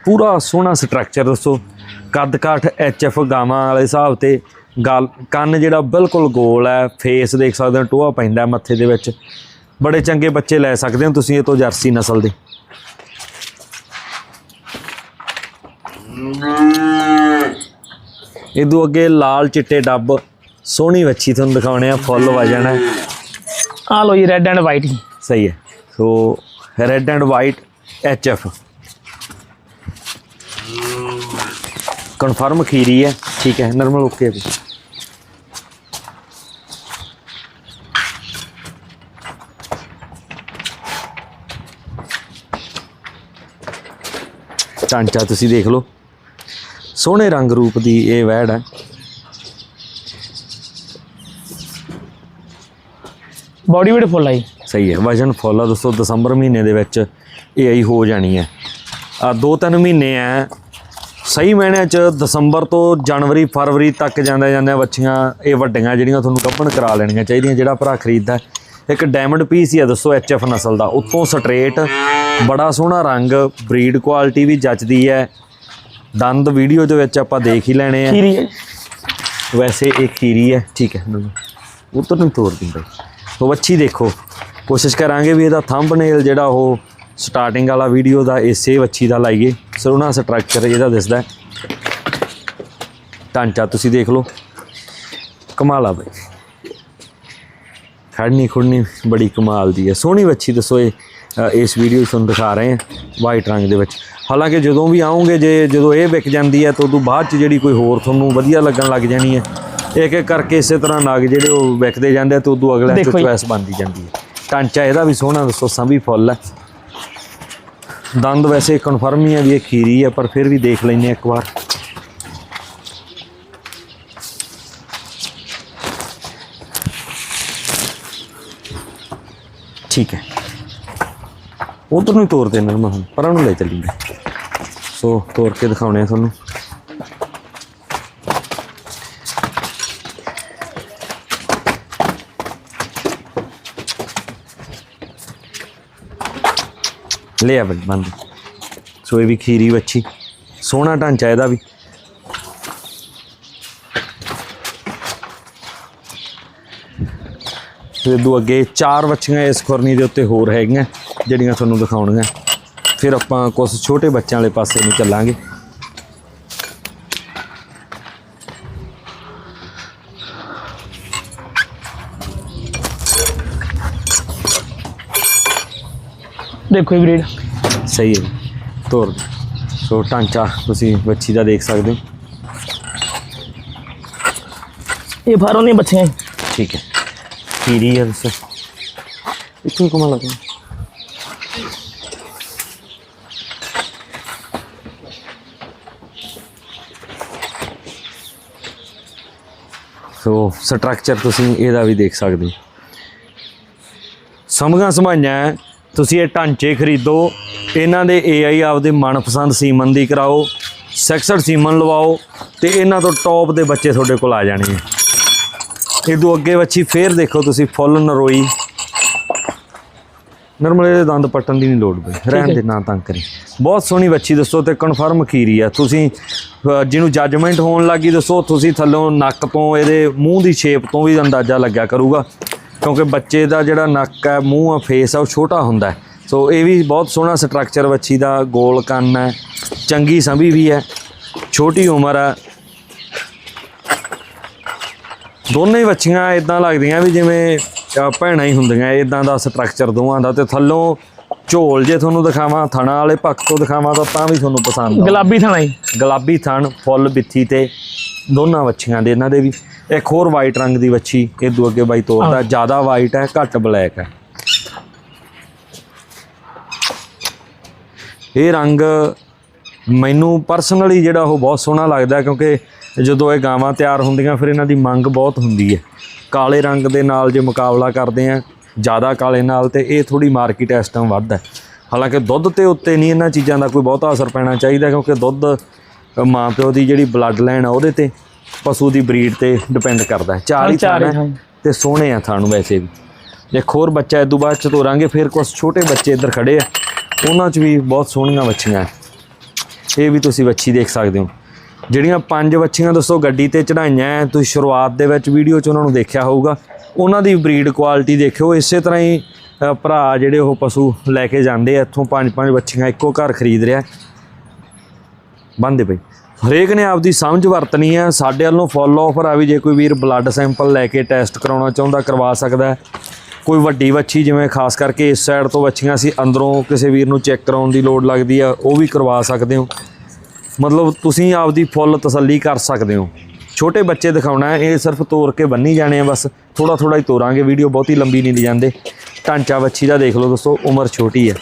A: ਪੂਰਾ ਸੋਹਣਾ ਸਟਰਕਚਰ ਦੱਸੋ। ਕੱਦ ਕਾਠ ਐਫ ਗਾਵਾਂ ਵਾਲੇ ਹਿਸਾਬ ਤੇ ਗਲ ਕੰਨ ਜਿਹੜਾ ਬਿਲਕੁਲ ਗੋਲ ਹੈ ਫੇਸ ਦੇਖ ਸਕਦੇ ਹੋ, ਟੋਆ ਪੈਂਦਾ ਮੱਥੇ ਦੇ ਵਿੱਚ। ਬੜੇ ਚੰਗੇ ਬੱਚੇ ਲੈ ਸਕਦੇ ਹੋ ਤੁਸੀਂ ਇਹ ਤੋਂ ਜਰਸੀ ਨਸਲ ਦੇ। ਇਦੋਂ ਅੱਗੇ ਲਾਲ ਚਿੱਟੇ ਡੱਬ, ਸੋਹਣੀ ਵੱਛੀ ਤੁਹਾਨੂੰ ਦਿਖਾਉਣੇ ਆ, ਫੁੱਲ ਵਜਣ ਹੈ।
B: ਆ ਲੋ ਜੀ ਰੈੱਡ ਐਂਡ ਵਾਈਟ ਜੀ।
A: ਸਹੀ ਹੈ। So red and white H F confirm ਖੀਰੀ ਹੈ। ਠੀਕ ਹੈ ਨਰਮਲ ਓਕੇ ਵੀ ਢਾਂਚਾ ਤੁਸੀਂ ਦੇਖ ਲਓ। ਸੋਹਣੇ ਰੰਗ ਰੂਪ ਦੀ ਇਹ ਵੈੜ ਹੈ।
B: ਬਾਡੀ ਵੇਟ ਫੁੱਲ ਆਈ
A: ਸਹੀ ਹੈ। ਵਜਨ ਫੁੱਲ ਆ ਦੋਸਤੋ ਦਸੰਬਰ ਮਹੀਨੇ ਦੇ ਵਿੱਚ ਇਹ ਆਈ ਹੋ ਜਾਣੀ ਹੈ। ਆ ਦੋ ਤਿੰਨ ਮਹੀਨੇ ਆ ਸਹੀ ਮਹੀਨਿਆਂ ਚ ਦਸੰਬਰ ਤੋਂ ਜਨਵਰੀ ਫਰਵਰੀ ਤੱਕ ਜਾਂਦੇ ਜਾਂਦੇ ਵੱਛੀਆਂ ਇਹ ਵੱਡੀਆਂ ਜਿਹੜੀਆਂ ਤੁਹਾਨੂੰ ਕੱਪਣ ਕਰਾ ਲੈਣੀਆਂ ਚਾਹੀਦੀਆਂ ਜਿਹੜਾ ਭਰਾ ਖਰੀਦਦਾ। ਇੱਕ ਡਾਇਮੰਡ ਪੀਸ ਹੀ ਆ ਦੋਸਤੋ ਐਫ ਨਸਲ ਦਾ। ਉੱਤੋਂ ਸਟ੍ਰੇਟ ਬੜਾ ਸੋਹਣਾ ਰੰਗ ਬਰੀਡ ਕੁਆਲਿਟੀ ਵੀ ਜੱਚਦੀ ਹੈ ਦੰਦ ਵੀਡੀਓ ਦੇ ਵਿੱਚ ਆਪਾਂ ਦੇਖ ਹੀ ਲੈਣੇ ਆ। ਵੈਸੇ ਇਹ ਖੀਰੀ ਹੈ ਠੀਕ ਹੈ ਉਤਰ ਨੂੰ ਤੋੜ ਦਿੰਦਾ। ਉਹ ਵੱਛੀ ਦੇਖੋ, ਕੋਸ਼ਿਸ਼ ਕਰਾਂਗੇ ਵੀ ਇਹਦਾ ਥੰਬਨੇਲ ਜਿਹੜਾ ਉਹ ਸਟਾਰਟਿੰਗ ਵਾਲਾ ਵੀਡੀਓ ਦਾ ਇਸੇ ਵੱਛੀ ਦਾ ਲਾਈਏ। ਸੋਹਣਾ ਸਟਰਕਚਰ ਇਹਦਾ ਦਿਸਦਾ ਹੈ। ਢਾਂਚਾ ਤੁਸੀਂ ਦੇਖ ਲਓ। ਕਮਾਲ ਆ ਬਈ। ਖੜਨੀ ਖੁੜਨੀ ਬੜੀ ਕਮਾਲ ਦੀ ਹੈ। ਸੋਹਣੀ ਵੱਛੀ ਦੱਸੋ ਇਹ ਇਸ ਵੀਡੀਓ 'ਚ ਤੁਹਾਨੂੰ ਦਿਖਾ ਰਹੇ ਹਾਂ ਵਾਈਟ ਰੰਗ ਦੇ ਵਿੱਚ। ਹਾਲਾਂਕਿ ਜਦੋਂ ਵੀ ਆਉਂਗੇ, ਜੇ ਜਦੋਂ ਇਹ ਵਿਕ ਜਾਂਦੀ ਹੈ ਤਾਂ ਉਦੋਂ ਬਾਅਦ 'ਚ ਜਿਹੜੀ ਕੋਈ ਹੋਰ ਤੁਹਾਨੂੰ ਵਧੀਆ ਲੱਗਣ ਲੱਗ ਜਾਣੀ ਹੈ ਇੱਕ ਇੱਕ ਕਰਕੇ ਇਸੇ ਤਰ੍ਹਾਂ ਨਗ ਜਿਹੜੇ ਉਹ ਵਿਕਦੇ ਜਾਂਦੇ ਤਾਂ ਉਦੋਂ ਅਗਲੇ ਤੋਂ। ਚੁਆਇਸ ਬਣਦੀ ਜਾਂਦੀ ਹੈ। ਢਾਂਚਾ ਇਹਦਾ ਵੀ ਸੋਹਣਾ ਦੱਸੋ ਸੰਭੀ ਫੁੱਲ ਹੈ। ਦੰਦ ਵੈਸੇ ਕਨਫਰਮ ਹੀ ਹੈ ਵੀ ਇਹ ਖੀਰੀ ਹੈ ਪਰ ਫਿਰ ਵੀ ਦੇਖ ਹਾਂ ਇੱਕ ਵਾਰ। ਠੀਕ ਹੈ। ਉਧਰ ਨੂੰ ਤੋਰ ਦੇਣਾ ਮੈਂ ਹੁਣ ਪਰਾਂ ਨੂੰ ਲੈ ਚੱਲੀਏ। ਸੋ ਤੋਰ ਕੇ ਦਿਖਾਉਣੇ ਆ ਤੁਹਾਨੂੰ। ਲਿਆ ਆ ਬਈ ਬੰਦ ਸੋ ਇਹ ਵੀ ਖੀਰੀ ਵੱਛੀ, ਸੋਹਣਾ ਢਾਂਚਾ ਇਹਦਾ ਵੀ। ਫਿਰ ਦੋ ਅੱਗੇ ਚਾਰ ਵੱਛੀਆਂ ਇਸ ਖੁਰਨੀ ਦੇ ਉੱਤੇ ਹੋਰ ਹੈਗੀਆਂ, ਜਿਹੜੀਆਂ ਤੁਹਾਨੂੰ ਦਿਖਾਉਣੀਆਂ। ਫਿਰ ਆਪਾਂ ਕੁਝ ਛੋਟੇ ਬੱਚਿਆਂ ਵਾਲੇ ਪਾਸੇ ਨੂੰ ਚੱਲਾਂਗੇ।
B: ਦੇਖੋ ਇਹ ਬਰੀਡ
A: ਸਹੀ ਹੈ। ਜੀ। ਧੁਰ ਸੋ ਢਾਂਚਾ ਤੁਸੀਂ ਬੱਚੀ ਦਾ ਦੇਖ ਸਕਦੇ ਹੋ।
B: ਇਹ ਬਾਹਰੋਂ ਨਹੀਂ ਬੱਚੇ
A: ਠੀਕ ਹੈ। ਖੀਰੀ ਹੈ ਦੱਸੋ। ਇੱਥੋਂ ਕਮਾ ਲੱਗਾ ਸੋ ਸਟਰਕਚਰ ਤੁਸੀਂ ਇਹਦਾ ਵੀ ਦੇਖ ਸਕਦੇ ਹੋ। ਸਮਗਾ ਸਮਾਈਆਂ ਤੁਸੀਂ ਇਹ ਢਾਂਚੇ ਖਰੀਦੋ ਇਹਨਾਂ ਦੇ AI ਆਪਦੇ ਮਨਪਸੰਦ ਸੀਮਨ ਦੀ ਕਰਾਓ ਸੈਕਸਡ ਸੀਮਨ ਲਵਾਓ ਤੇ ਇਹਨਾਂ ਤੋਂ ਟੌਪ ਦੇ ਬੱਚੇ ਤੁਹਾਡੇ ਕੋਲ ਆ ਜਾਣਗੇ। ਇਦੋਂ ਅੱਗੇ ਵੱਛੀ ਫੇਰ ਦੇਖੋ ਤੁਸੀਂ ਫੁੱਲ ਨਰੋਈ। ਨਰਮਲ ਇਹਦੇ ਦੰਦ ਪੱਟਣ ਦੀ ਨਹੀਂ ਲੋੜ ਬਈ ਰਹਿਣ ਦੇ ਨਾ ਤੰਗ ਕਰੀ। ਬਹੁਤ ਸੋਹਣੀ ਵੱਛੀ ਦੱਸੋ ਤੇ ਕਨਫਰਮ ਖੀਰੀ ਆ। ਤੁਸੀਂ ਜਿਹਨੂੰ ਜੱਜਮੈਂਟ ਹੋਣ ਲੱਗੀ ਦੱਸੋ ਤੁਸੀਂ ਥੱਲੋਂ ਨੱਕ ਤੋਂ ਇਹਦੇ ਮੂੰਹ ਦੀ ਸ਼ੇਪ ਤੋਂ ਵੀ ਅੰਦਾਜ਼ਾ ਲੱਗਿਆ ਕਰੂਗਾ। ਕਿਉਂਕਿ ਬੱਚੇ ਦਾ ਜਿਹੜਾ ਨੱਕ ਹੈ ਮੂੰਹ ਆ ਫੇਸ ਆ ਉਹ ਛੋਟਾ ਹੁੰਦਾ ਹੈ। ਸੋ ਇਹ ਵੀ ਬਹੁਤ ਸੋਹਣਾ ਸਟਰਕਚਰ ਵੱਛੀ ਦਾ ਗੋਲ ਕੰਨ ਹੈ ਚੰਗੀ ਸੰਭੀ ਵੀ ਹੈ ਛੋਟੀ ਉਮਰ ਹੈ। ਦੋਨੇ ਹੀ ਵੱਛੀਆਂ ਇਦਾਂ ਲੱਗਦੀਆਂ ਵੀ ਜਿਵੇਂ ਭੈਣਾਂ ਹੀ ਹੁੰਦੀਆਂ ਇਦਾਂ ਦਾ ਸਟਰਕਚਰ ਦੋਵਾਂ ਦਾ। ਤੇ ਥੱਲੋਂ ਝੋਲ ਜੇ ਤੁਹਾਨੂੰ ਦਿਖਾਵਾਂ ਥਣਾ ਵਾਲੇ ਪੱਖ ਤੋਂ ਦਿਖਾਵਾਂ ਤਾਂ ਤਾਂ ਵੀ ਤੁਹਾਨੂੰ ਪਸੰਦ ਆ
B: ਗੁਲਾਬੀ ਥਣਾ ਜੀ
A: ਗੁਲਾਬੀ ਥਣ ਫੁੱਲ ਬਿੱਥੀ ਤੇ ਦੋਨਾਂ ਵੱਛੀਆਂ ਦੇ ਇਹਨਾਂ ਦੇ ਵੀ। ਇੱਕ ਹੋਰ ਵਾਈਟ ਰੰਗ ਦੀ ਵੱਛੀ ਇਹ ਅੱਗੇ ਬਾਈ ਤੋਰਦਾ ਜ਼ਿਆਦਾ ਵਾਈਟ ਹੈ ਘੱਟ ਬਲੈਕ ਹੈ। ਇਹ ਰੰਗ ਮੈਨੂੰ ਪਰਸਨਲੀ ਜਿਹੜਾ ਉਹ ਬਹੁਤ ਸੋਹਣਾ ਲੱਗਦਾ ਕਿਉਂਕਿ ਜਦੋਂ ਇਹ ਗਾਵਾਂ ਤਿਆਰ ਹੁੰਦੀਆਂ ਫਿਰ ਇਹਨਾਂ ਦੀ ਮੰਗ ਬਹੁਤ ਹੁੰਦੀ ਹੈ। ਕਾਲੇ ਰੰਗ ਦੇ ਨਾਲ ਜੇ ਮੁਕਾਬਲਾ ਕਰਦੇ ਆ ਜ਼ਿਆਦਾ ਕਾਲੇ ਨਾਲ ਤੇ ਇਹ ਥੋੜੀ ਮਾਰਕੀਟ ਇਸ ਟਾਈਮ ਵੱਧ ਹੈ। ਹਾਲਾਂਕਿ ਦੁੱਧ ਤੇ ਉੱਤੇ ਨਹੀਂ ਇਹਨਾਂ ਚੀਜ਼ਾਂ ਦਾ ਕੋਈ ਬਹੁਤਾ ਅਸਰ ਪੈਣਾ ਚਾਹੀਦਾ ਕਿਉਂਕਿ ਦੁੱਧ ਮਾਂ ਪਿਓ ਦੀ ਜਿਹੜੀ ਬਲੱਡ ਲਾਈਨ ਆ ਉਹਦੇ ਤੇ ਪਸ਼ੂ ਦੀ ਬਰੀਡ ਤੇ ਡਿਪੈਂਡ ਕਰਦਾ ਹੈ। ਚਾਰ ਹੀ
B: ਚਾਰ ਹੀ।
A: ਤੇ ਸੋਹਣੇ ਆ ਥਾਣੂ ਵੈਸੇ ਵੀ। ਇੱਕ ਹੋਰ ਬੱਚਾ ਇਦੋਂ ਬਾਅਦ ਚ ਤੋਰਾਂਗੇ ਫਿਰ ਕੁਝ ਛੋਟੇ ਬੱਚੇ ਇੱਧਰ ਖੜੇ ਆ। ਉਹਨਾਂ 'ਚ ਵੀ ਬਹੁਤ ਸੋਹਣੀਆਂ ਵੱਛੀਆਂ ਹੈ। ਇਹ ਵੀ ਤੁਸੀਂ ਵੱਛੀ ਦੇਖ ਸਕਦੇ ਹੋ। ਜਿਹੜੀਆਂ ਪੰਜ ਵੱਛੀਆਂ ਦੱਸੋ ਗੱਡੀ ਤੇ ਚੜਾਈਆਂ ਤੁਸੀਂ ਸ਼ੁਰੂਆਤ ਦੇ ਵਿੱਚ ਵੀਡੀਓ 'ਚ ਉਹਨਾਂ ਨੂੰ ਦੇਖਿਆ ਹੋਊਗਾ। ਉਹਨਾਂ ਦੀ ਬਰੀਡ ਕੁਆਲਿਟੀ ਦੇਖਿਓ ਇਸੇ ਤਰ੍ਹਾਂ ਹੀ ਭਰਾ ਜਿਹੜੇ ਉਹ ਪਸ਼ੂ ਲੈ ਕੇ ਜਾਂਦੇ ਆ ਇੱਥੋਂ ਪੰਜ ਪੰਜ ਵੱਛੀਆਂ ਇੱਕੋ ਘਰ ਖਰੀਦ ਰਿਹਾ ਬੰਦੇ ਬਈ। ਹਰੇਕ ਨੇ ਆਪਦੀ ਸਮਝ ਵਰਤਣੀ ਹੈ। ਸਾਡੇ ਵੱਲੋਂ ਫੋਲੋ ਆਫਰ ਆ ਵੀ ਜੇ ਕੋਈ ਵੀਰ ਬਲੱਡ ਸੈਂਪਲ ਲੈ ਕੇ ਟੈਸਟ ਕਰਾਉਣਾ ਚਾਹੁੰਦਾ, ਕਰਵਾ ਸਕਦਾ ਕੋਈ ਵੱਡੀ ਵੱਛੀ ਜਿਵੇਂ ਖਾਸ ਕਰਕੇ ਇਸ ਸਾਈਡ ਤੋਂ ਵੱਛੀਆਂ ਸੀ ਅੰਦਰੋਂ ਕਿਸੇ ਵੀਰ ਨੂੰ ਚੈੱਕ ਕਰਾਉਣ ਦੀ ਲੋੜ ਲੱਗਦੀ ਆ, ਉਹ ਵੀ ਕਰਵਾ ਸਕਦੇ ਹੋ। ਮਤਲਬ ਤੁਸੀਂ ਆਪਦੀ ਫੁੱਲ ਤਸੱਲੀ ਕਰ ਸਕਦੇ ਹੋ। ਛੋਟੇ ਬੱਚੇ ਦਿਖਾਉਣਾ ਹੈ, ਇਹ ਸਿਰਫ ਤੋੜ ਕੇ ਬੰਨੀ ਜਾਣੇ ਆ ਬਸ। ਥੋੜਾ ਥੋੜਾ ਹੀ ਤੋਰਾਂਗੇ, ਵੀਡੀਓ ਬਹੁਤੀ ਲੰਬੀ ਨਹੀਂ ਜਾਂਦੇ। ਢਾਂਚਾ ਵੱਛੀ ਦਾ ਦੇਖ ਲਓ ਦੋਸਤੋ, ਉਮਰ ਛੋਟੀ ਹੈ।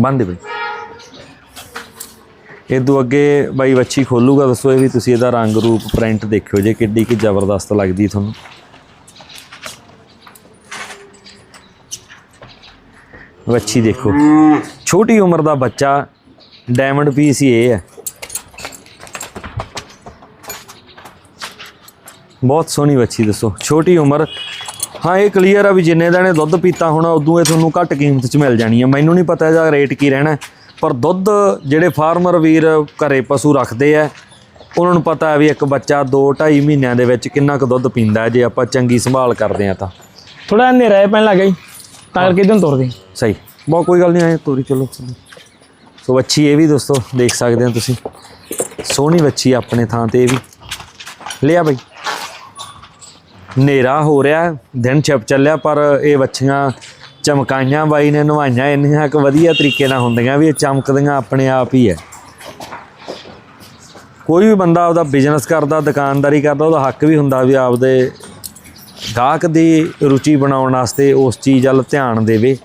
A: ਬੰਦ ਬਈ। ਇਦੋਂ ਅੱਗੇ ਬਾਈ ਵੱਛੀ ਖੋਲੂਗਾ, ਦੱਸੋ ਇਹ ਵੀ ਤੁਸੀਂ ਇਹਦਾ ਰੰਗ ਰੂਪ ਪ੍ਰਿੰਟ ਦੇਖਿਓ ਜੇ ਕਿੱਡੀ ਕਿ ਜ਼ਬਰਦਸਤ ਲੱਗਦੀ ਤੁਹਾਨੂੰ। ਵੱਛੀ ਦੇਖੋ। ਛੋਟੀ ਉਮਰ ਦਾ ਬੱਚਾ ਡਾਇਮੰਡ ਪੀਸ ਹੀ ਇਹ ਹੈ। ਬਹੁਤ ਸੋਹਣੀ ਵੱਛੀ ਦੱਸੋ। ਛੋਟੀ ਉਮਰ। ਹਾਂ, ਇਹ ਕਲੀਅਰ ਆ ਵੀ ਜਿੰਨੇ ਦਾ ਨੇ ਦੁੱਧ ਪੀਤਾ ਹੋਣਾ, ਉਦੋਂ ਇਹ ਤੁਹਾਨੂੰ ਘੱਟ ਕੀਮਤ 'ਚ ਮਿਲ ਜਾਣੀ ਹੈ ਮੈਨੂੰ ਨਹੀਂ ਪਤਾ ਇਹਦਾ ਰੇਟ ਕੀ ਰਹਿਣਾ। ਪਰ ਦੁੱਧ ਜਿਹੜੇ ਫਾਰਮਰ ਵੀਰ ਘਰੇ ਪਸ਼ੂ ਰੱਖਦੇ ਆ ਉਹਨਾਂ ਨੂੰ ਪਤਾ ਹੈ ਵੀ ਇੱਕ ਬੱਚਾ 2-2.5 ਮਹੀਨਿਆਂ ਦੇ ਵਿੱਚ ਕਿੰਨਾ ਕੁ ਦੁੱਧ ਪੀਂਦਾ ਜੇ ਆਪਾਂ ਚੰਗੀ ਸੰਭਾਲ ਕਰਦੇ ਆ ਤਾਂ।
B: ਥੋੜਾ ਹਨੇਰਾ ਪੈਣ ਲੱਗ ਜੀ ਤਾਂ ਕਰਕੇ ਇਦੋਂ ਤੁਰਦੇ
A: ਸਹੀ। ਬਹੁਤ ਕੋਈ ਗੱਲ ਨਹੀਂ ਆਏ ਤੋਰੀ ਚਲੋ। ਸੋ ਵੱਛੀ ਇਹ ਵੀ ਦੋਸਤੋ ਦੇਖ ਸਕਦੇ ਹੋ ਤੁਸੀਂ। ਸੋਹਣੀ ਵੱਛੀ ਆਪਣੇ ਥਾਂ ਤੇ ਇਹ ਵੀ। ਲਿਆ ਬਈ। ਹਨੇਰਾ ਹੋ ਰਿਹਾ ਦਿਨ ਛਿਪ ਚੱਲਿਆ ਪਰ ਇਹ ਵੱਛੀਆਂ ਚਮਕਾਈਆਂ ਬਾਈ ਨੇ ਨਵਾਈਆਂ ਇੰਨੀਆਂ ਕਿ ਵਧੀਆ ਤਰੀਕੇ ਨਾਲ ਹੁੰਦੀਆਂ ਵੀ ਇਹ ਚਮਕਦੀਆਂ ਆਪਣੇ ਆਪ ਹੀ ਹੈ ਕੋਈ ਵੀ ਬੰਦਾ ਆਪਦਾ ਬਿਜ਼ਨਸ ਕਰਦਾ ਦੁਕਾਨਦਾਰੀ ਕਰਦਾ ਉਹਦਾ ਹੱਕ ਵੀ ਹੁੰਦਾ ਵੀ ਆਪਦੇ ਗਾਹਕ ਦੀ ਰੁਚੀ ਬਣਾਉਣ ਵਾਸਤੇ ਉਸ ਚੀਜ਼ ਵੱਲ ਧਿਆਨ ਦੇਵੇ।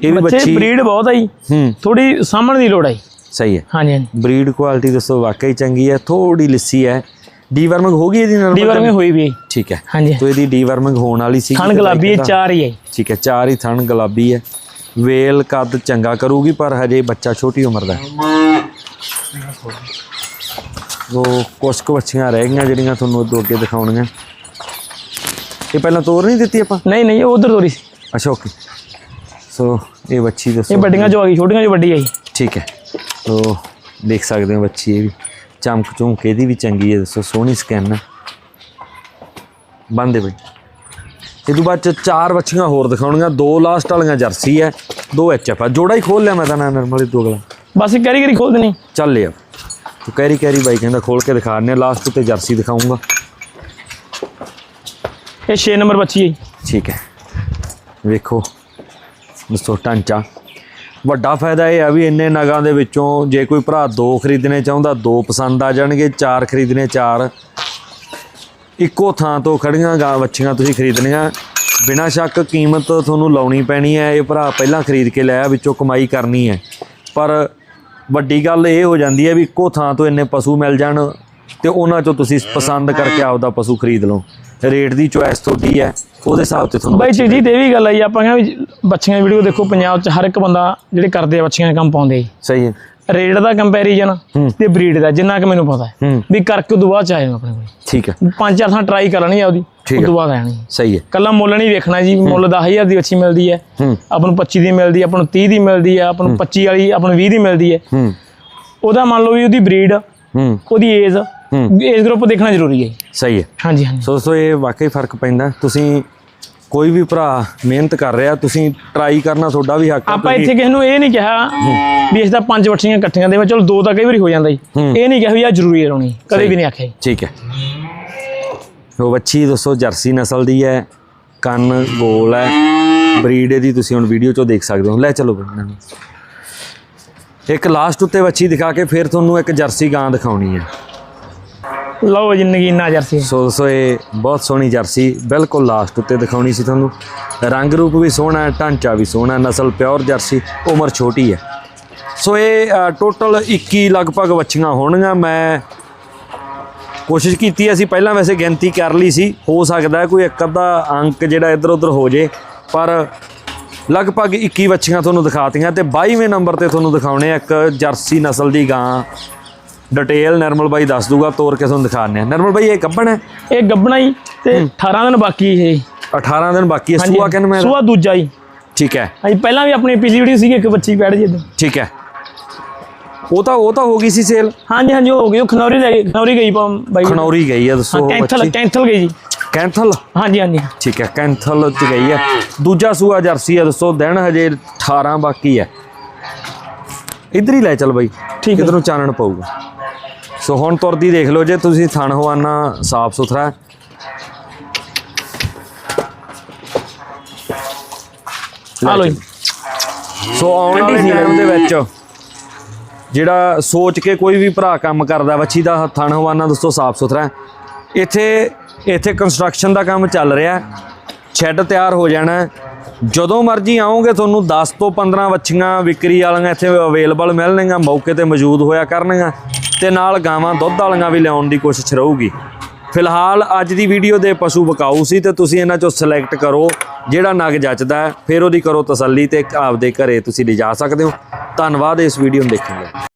A: ਇਹ ਵੀ
B: ਬੱਚੇ ਬਰੀਡ ਬਹੁਤ ਆਈ
A: ਹੂੰ।
B: ਥੋੜੀ ਸਾਂਭਣ ਦੀ ਲੋੜ ਆਈ
A: ਸਹੀ ਹੈ
B: ਹਾਂਜੀ ਹਾਂਜੀ।
A: ਬਰੀਡ ਕੁਆਲਿਟੀ ਦੱਸੋ ਵਾਕਈ ਚੰਗੀ ਹੈ ਥੋੜੀ ਲਿੱਸੀ ਹੈ ਡੀਵਰਮਿੰਗ ਹੋ ਗਈ ਇਹਦੀ ਨਾਲ
B: ਡੀਵਰ ਮੇ ਹੋਈ ਵੀ।
A: ਠੀਕ ਹੈ।
B: ਹਾਂਜੀ।
A: ਤੋ ਇਹਦੀ ਡੀਵਰਮਿੰਗ ਹੋਣ ਵਾਲੀ ਸੀ।
B: ਥਣ ਗੁਲਾਬੀ ਹੈ, ਚਾਰ ਹੀ ਹੈ।
A: ਠੀਕ ਹੈ ਚਾਰ ਹੀ ਥਣ ਗੁਲਾਬੀ ਹੈ। ਵੇਲ ਕੱਦ ਚੰਗਾ ਕਰੂਗੀ ਪਰ ਹਜੇ ਬੱਚਾ ਛੋਟੀ ਉਮਰ ਦਾ ਹੈ। ਉਹ ਕੁਛ ਕੁ ਬੱਚੀਆਂ ਰਹਿ ਗਈਆਂ ਜਿਹੜੀਆਂ ਤੁਹਾਨੂੰ ਅੱਗੇ ਅੱਗੇ ਦਿਖਾਉਣੀਆਂ। ਇਹ ਪਹਿਲਾਂ ਤੋਰ ਨਹੀਂ ਦਿੱਤੀ ਆਪਾਂ?
B: ਨਹੀਂ ਨਹੀਂ ਉਧਰ ਤੋਰੀ ਸੀ।
A: ਅੱਛਾ ਓਕੇ। ਸੋ ਇਹ ਬੱਚੀ
B: ਇਹ
A: ਦੱਸੋ
B: ਵੱਡੀਆਂ ਜੋ ਆ ਗਈ ਛੋਟੀਆਂ ਜੋ ਵੱਡੀ ਆਈ।
A: ਠੀਕ ਹੈ। ਸੋ ਦੇਖ ਸਕਦੇ ਹੋ ਬੱਚੀ ਇਹ ਵੀ। ਚਮਕ ਚੁਮਕ ਇਹਦੀ ਵੀ ਚੰਗੀ ਹੈ ਦੱਸੋ ਸੋਹਣੀ ਸਕੈਨ ਹੈ। ਬੰਦੇ ਬਈ ਇਹ ਤੋਂ ਬਾਅਦ ਚ ਚਾਰ ਬੱਚੀਆਂ ਹੋਰ ਦਿਖਾਉਣੀਆਂ ਦੋ ਲਾਸਟ ਵਾਲੀਆਂ ਜਰਸੀ ਹੈ ਦੋ ਐਚਐਫ ਆ। ਜੋੜਾ ਹੀ ਖੋਲ ਲਿਆ ਮੈਂ ਤਾਂ ਨਾ ਨਰਮਲੀ ਦੋ ਗਲਾ।
B: ਬਸ ਕਰੀ ਕਰੀ ਖੋਲ ਦੇਣੀ।
A: ਚੱਲ ਲਿਆ। ਤੂੰ ਕੈਰੀ ਕੈਰੀ ਬਾਈ ਕਹਿੰਦਾ ਖੋਲ ਕੇ ਦਿਖਾਣੇ ਲਾਸਟ ਤੇ ਜਰਸੀ ਦਿਖਾਉਂਗਾ
B: ਇਹ 6 ਨੰਬਰ ਬੱਚੀ ਹੈ।
A: ਠੀਕ ਹੈ। ਵੇਖੋ ਦੋਸਤੋ ਢਾਂਚਾ। ਵੱਡਾ ਫਾਇਦਾ ਇਹ ਆ ਵੀ ਇੰਨੇ ਨਗਾਂ ਦੇ ਵਿੱਚੋਂ ਜੇ ਕੋਈ ਭਰਾ ਦੋ ਖਰੀਦਣੇ ਚਾਹੁੰਦਾ, ਦੋ ਪਸੰਦ ਆ ਜਾਣਗੇ, ਚਾਰ ਖਰੀਦਣੇ, ਚਾਰ। ਇੱਕੋ ਥਾਂ ਤੋਂ ਖੜੀਆਂ ਗਾਂ ਵੱਛੀਆਂ ਤੁਸੀਂ ਖਰੀਦਣੀਆਂ। ਬਿਨਾਂ ਸ਼ੱਕ ਕੀਮਤ ਤੁਹਾਨੂੰ ਲਾਉਣੀ ਪੈਣੀ ਹੈ, ਇਹ ਭਰਾ ਪਹਿਲਾਂ ਖਰੀਦ ਕੇ ਲਿਆ, ਵਿੱਚੋਂ ਕਮਾਈ ਕਰਨੀ ਹੈ। ਪਰ ਵੱਡੀ ਗੱਲ ਇਹ ਹੋ ਜਾਂਦੀ ਹੈ ਵੀ ਇੱਕੋ ਥਾਂ ਤੋਂ ਇੰਨੇ ਪਸ਼ੂ ਮਿਲ ਜਾਣ ਤੇ ਉਹਨਾਂ ਚੋਂ ਤੁਸੀਂ ਪਸੰਦ ਕਰਕੇ ਆਪਦਾ ਪਸ਼ੂ ਖਰੀਦ ਲਓ। ਰੇਟ ਦੀ ਚੁਆਇਸ ਤੁਹਾਡੀ ਹੈ। ਉਹਦੇ ਹਿਸਾਬ ਤੇ ਤੁਹਾਨੂੰ
B: ਬਾਈ ਜੀ ਜੀ ਤੇ ਇਹ ਵੀ ਗੱਲ ਆਈ ਆਪਾਂ ਕਹਿੰਦੇ ਬੱਚੀਆਂ ਵੀਡੀਓ ਦੇਖੋ ਪੰਜਾਬ 'ਚ ਹਰ ਇੱਕ ਬੰਦਾ ਜਿਹੜੇ ਕਰਦੇ ਆ ਬੱਚੀਆਂ ਦੇ ਕੰਮ ਪਾਉਂਦੇ ਆ
A: ਸਹੀ ਹੈ।
B: ਰੇਟ ਦਾ ਕੰਪੈਰੀਜ਼ਨ ਤੇ ਬਰੀਡ ਦਾ ਜਿੰਨਾ ਕਿ ਮੈਨੂੰ ਪਤਾ ਹੈ। ਵੀ ਕਰਕੇ ਉਦੋਂ ਬਾਅਦ ਚ ਆਏ ਆਪਣੇ ਕੋਲ।
A: ਠੀਕ ਹੈ।
B: ਪੰਜ ਚਾਰ ਥਾਂ ਟਰਾਈ ਕਰ ਲੈਣੀ ਆਪਦੀ
A: ਠੀਕ ਹੈ।
B: ਉਦੋਂ ਬਾਅਦ ਆਣੀ
A: ਸਹੀ ਹੈ।
B: ਕੱਲਾ ਮੁੱਲ ਨਹੀਂ ਵੇਖਣਾ ਜੀ ਮੁੱਲ 10000 ਦੀ ਅੱਛੀ ਮਿਲਦੀ ਹੈ। ਆਪਾਂ ਨੂੰ 25 ਦੀ ਮਿਲਦੀ ਹੈ ਆਪਾਂ ਨੂੰ 30 ਦੀ ਮਿਲਦੀ ਹੈ ਆਪਾਂ ਨੂੰ 25 ਵਾਲੀ ਆਪਾਂ ਨੂੰ 20 ਦੀ ਮਿਲਦੀ ਹੈ। ਉਹਦਾ ਮੰਨ ਲਓ ਵੀ ਉਹਦੀ ਬਰੀਡ ਉਹਦੀ ਏਜ। ਏਜ ਗਰੁੱਪ ਦੇਖਣਾ ਜ਼ਰੂਰੀ ਹੈ
A: ਸਹੀ ਹੈ।
B: ਹਾਂਜੀ ਹਾਂਜੀ।
A: ਸੋ ਦੋਸਤੋ ਇਹ ਵਾਕਈ ਫ਼ਰਕ ਪੈਂਦਾ। ਤੁਸੀਂ ਕੋਈ ਵੀ ਭਰਾ ਮਿਹਨਤ ਕਰ ਰਿਹਾ ਤੁਸੀਂ ਟਰਾਈ ਕਰਨਾ ਤੁਹਾਡਾ ਵੀ ਹੱਕ ਹੈ
B: ਆਪਾਂ ਇੱਥੇ ਕਿਸੇ ਨੂੰ ਇਹ ਨਹੀਂ ਕਿਹਾ ਵੀ ਇਸ ਦਾ ਪੰਜ ਵੱਛੀਆਂ ਇਕੱਠੀਆਂ ਦੇਵਾਂ ਚਲੋ ਦੋ ਤਾਂ ਕਈ ਵਾਰੀ ਹੋ ਜਾਂਦਾ ਜੀ।
A: ਹੂੰ।
B: ਇਹ ਨਹੀਂ ਕਿਹਾ ਵੀ ਆ ਜ਼ਰੂਰੀ ਹੈ ਲਾਉਣੀ ਕਦੇ ਵੀ ਨਹੀਂ ਆਖਿਆ
A: ਠੀਕ ਹੈ। ਉਹ ਬੱਚੀ ਦੋਸਤੋ ਜਰਸੀ ਨਸਲ ਦੀ ਹੈ ਕੰਨ ਗੋਲ ਹੈ ਬਰੀਡ ਇਹਦੀ ਤੁਸੀਂ ਹੁਣ ਵੀਡੀਓ 'ਚੋਂ ਦੇਖ ਸਕਦੇ ਹੋ। ਲੈ ਚਲੋ ਬਈ ਇਹਨਾਂ ਨੂੰ। ਇੱਕ ਲਾਸਟ ਉੱਤੇ ਬੱਚੀ ਦਿਖਾ ਕੇ ਫਿਰ ਤੁਹਾਨੂੰ ਇੱਕ ਜਰਸੀ ਗਾਂ ਦਿਖਾਉਣੀ ਹੈ।
B: ਲਓ ਜ਼ਿੰਦਗੀ ਨਾ ਜਰਸੀ।
A: ਸੋ ਦੋਸਤੋ, ਇਹ ਬਹੁਤ ਸੋਹਣੀ ਜਰਸੀ ਬਿਲਕੁਲ ਲਾਸਟ ਉੱਤੇ ਦਿਖਾਉਣੀ ਸੀ ਤੁਹਾਨੂੰ। ਰੰਗ ਰੂਪ ਵੀ ਸੋਹਣਾ ਹੈ, ਢਾਂਚਾ ਵੀ ਸੋਹਣਾ ਨਸਲ ਪਿਓਰ ਜਰਸੀ, ਉਮਰ ਛੋਟੀ ਹੈ। ਸੋ ਇਹ ਟੋਟਲ 21 ਲਗਭਗ ਵੱਛੀਆਂ ਹੋਣਗੀਆਂ। ਮੈਂ ਕੋਸ਼ਿਸ਼ ਕੀਤੀ, ਅਸੀਂ ਪਹਿਲਾਂ ਵੈਸੇ ਗਿਣਤੀ ਕਰ ਲਈ ਸੀ। ਹੋ ਸਕਦਾ ਕੋਈ ਇੱਕ ਅੱਧਾ ਅੰਕ ਜਿਹੜਾ ਇੱਧਰ ਉੱਧਰ ਹੋ ਜੇ, ਪਰ ਲਗਭਗ 21 ਵੱਛੀਆਂ ਤੁਹਾਨੂੰ ਦਿਖਾਤੀਆਂ ਤੇ 22ਵੇਂ ਨੰਬਰ ਤੇ ਤੁਹਾਨੂੰ ਦਿਖਾਉਣੇ ਆ ਇੱਕ ਜਰਸੀ ਨਸਲ ਦੀ ਗਾਂ। ਡਿਟੇਲ ਨਰਮਲ ਬਾਈ ਦੱਸ ਦੂਗਾ ਤੋਰ ਕੇ ਤੁਹਾਨੂੰ ਦਿਖਾਣੇ ਆ ਨਰਮਲ ਬਾਈ ਇਹ ਗੱਬਣ ਹੈ?
B: ਇਹ ਗੱਬਣਾ ਹੀ ਤੇ 18 ਦਿਨ ਬਾਕੀ ਇਹ।
A: 18 ਦਿਨ ਬਾਕੀ ਹੈ। ਸੂਆ ਕਿਨ ਮੈਂ
B: ਸੂਆ ਦੂਜਾ ਹੀ।
A: ਠੀਕ ਹੈ।
B: ਹਾਂਜੀ ਪਹਿਲਾਂ ਵੀ ਆਪਣੀ ਪਿਛਲੀ ਵੀਡੀਓ ਸੀਗੀ ਇੱਕ ਬੱਚੀ ਬੈਠ ਜੀ।
A: ਠੀਕ ਹੈ। ਉਹ ਤਾਂ ਉਹ ਤਾਂ ਹੋ ਗਈ ਸੀ ਸੇਲ
B: ਹਾਂਜੀ ਹਾਂਜੀ ਹੋ ਗਈ। ਉਹ ਖਨੌਰੀ ਲੈ ਗਈ ਖਨੌਰੀ ਗਈ ਪਾ- ਬਾਈ।
A: ਖਨੌਰੀ ਗਈ ਹੈ ਦੱਸੋ
B: ਕੈਂਥਲ ਕੈਂਥਲ ਗਈ ਜੀ।
A: ਕੈਂਥਲ?
B: ਹਾਂਜੀ ਹਾਂਜੀ।
A: ਠੀਕ ਹੈ ਕੈਂਥਲ ਚ ਗਈ ਹੈ। ਦੂਜਾ ਸੂਆ ਜਰਸੀ ਹੈ ਦੱਸੋ ਦਿਨ ਹਜੇ 18 ਬਾਕੀ ਹੈ। ਇਧਰ ਹੀ ਲੈ ਚੱਲ ਬਾਈ।
B: ਠੀਕ।
A: ਇਧਰ ਨੂੰ ਚਾਨਣ ਪਊਗਾ। ਸੋ ਹੁਣ ਤੁਰਦੀ ਦੇਖ ਲਓ ਜੇ ਤੁਸੀਂ ਥਣ ਹਵਾਨਾ ਸਾਫ਼ ਸੁਥਰਾ।
B: ਆ ਲਓ
A: ਸੋ ਆਉਣ ਵਾਲੇ ਟਾਈਮ ਦੇ ਵਿੱਚ ਜਿਹੜਾ ਸੋਚ ਕੇ ਕੋਈ ਵੀ ਭਰਾ ਕੰਮ ਕਰਦਾ ਵੱਛੀ ਦਾ ਥਣ ਹਵਾਨਾ ਦੋਸਤੋ ਸਾਫ਼ ਸੁਥਰਾ। ਇੱਥੇ ਇੱਥੇ ਕੰਸਟਰਕਸ਼ਨ ਦਾ ਕੰਮ ਚੱਲ ਰਿਹਾ ਸ਼ੈੱਡ ਤਿਆਰ ਹੋ ਜਾਣਾ। ਜਦੋਂ ਮਰਜ਼ੀ ਆਓਗੇ, ਤੁਹਾਨੂੰ 10 ਤੋਂ 15 ਵੱਛੀਆਂ ਵਿਕਰੀ ਵਾਲੀਆਂ ਇੱਥੇ ਅਵੇਲੇਬਲ ਮਿਲਣਗੀਆਂ, ਮੌਕੇ ਤੇ ਮੌਜੂਦ ਹੋਇਆ ਕਰਨਗੀਆਂ ਤੇ ਨਾਲ ਗਾਵਾਂ, ਦੁੱਧ ਵਾਲੀਆਂ ਵੀ ਲਿਆਉਣ ਦੀ ਕੋਸ਼ਿਸ਼ ਰਹੂਗੀ। ਫਿਲਹਾਲ ਅੱਜ ਦੀ ਵੀਡੀਓ ਦੇ ਪਸ਼ੂ ਬਕਾਊ ਸੀ ਤੇ ਤੁਸੀਂ ਇਹਨਾਂ ਚੋਂ ਸਿਲੈਕਟ ਕਰੋ ਜਿਹੜਾ ਨਗ ਜੱਚਦਾ ਫਿਰ ਉਹਦੀ ਕਰੋ ਤਸੱਲੀ ਤੇ ਆਪਦੇ ਘਰੇ ਤੁਸੀਂ ਲਿਜਾ ਸਕਦੇ ਹੋ। ਧੰਨਵਾਦ, ਇਸ ਵੀਡੀਓ ਨੂੰ ਦੇਖਣ ਲਈ।